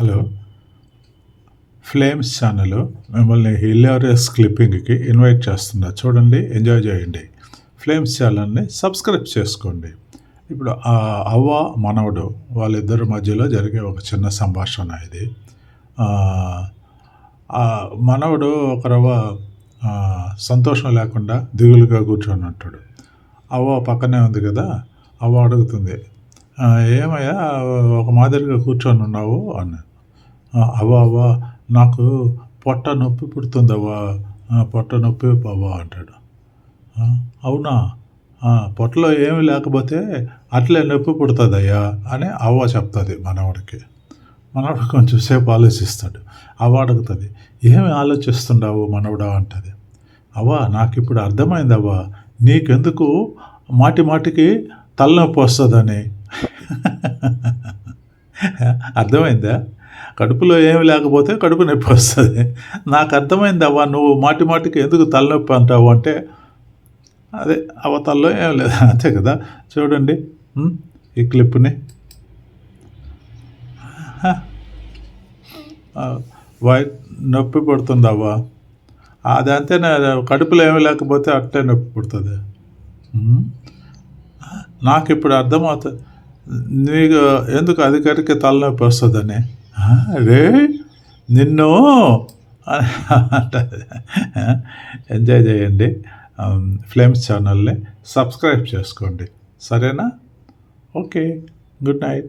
Hello. Flames channel మిమ్మల్ని hilarious క్లిప్పింగ్కి invite చేస్తున్నా. చూడండి ఎంజాయ్ చేయండి. ఫ్లేమ్స్ ఛానల్ని సబ్స్క్రైబ్ చేసుకోండి. ఇప్పుడు ఆ అవ్వ మనవడు వాళ్ళిద్దరి మధ్యలో జరిగే ఒక చిన్న సంభాషణ ఇది. ఆ, మనవడు ఒక రవ్వ సంతోషం లేకుండా దిగులుగా కూర్చొని ఉంటాడు. అవ్వ పక్కనే ఉంది కదా అవ్వ అడుగుతుంది ఏమయ్యా ఒక మాదిరిగా కూర్చొని ఉన్నావు అని. అవ్వ అవ్వ నాకు పొట్ట నొప్పి పుడుతుంది అవ్వ. పొట్ట నొప్పి అవ్వ అంటాడు. అవునా? పొట్టలో ఏమి లేకపోతే అట్లే నొప్పి పుడుతుందయ్యా అని అవ్వ చెప్తుంది మనవడికి. మనవడు కొంచెం సేపు ఆలోచిస్తాడు. అవ్వ అడుగుతుంది ఏమి ఆలోచిస్తుండవు మనవడా? అంటది. అవ్వ నాకు ఇప్పుడు అర్థమైంది అవ్వ. నీకెందుకు మాటి మాటికి తలనొప్పి వస్తుందని? అర్థమైందా? కడుపులో ఏమి లేకపోతే కడుపు నొప్పి వస్తుంది. నాకు అర్థమైంది అవ్వ నువ్వు మాటి మాటికి ఎందుకు తలనొప్పి అంటావు అంటే అదే అవతల్లో ఏం లేదు. అంతే కదా. చూడండి. ఈ క్లిప్ని. వైట్ నొప్పి పడుతుంది అవ్వ. అది అంతే కడుపులో ఏమి లేకపోతే అట్టే నొప్పి పుడుతుంది. నాకు ఇప్పుడు అర్థమవుతుంది నీకు ఎందుకు అధికారికి తలనొప్పి వస్తుందని? రే నిన్ను ఎంజాయ్ చేయండి. ఫ్లేమ్స్ ఛానల్ని సబ్స్క్రైబ్ చేసుకోండి. సరేనా? Okay good night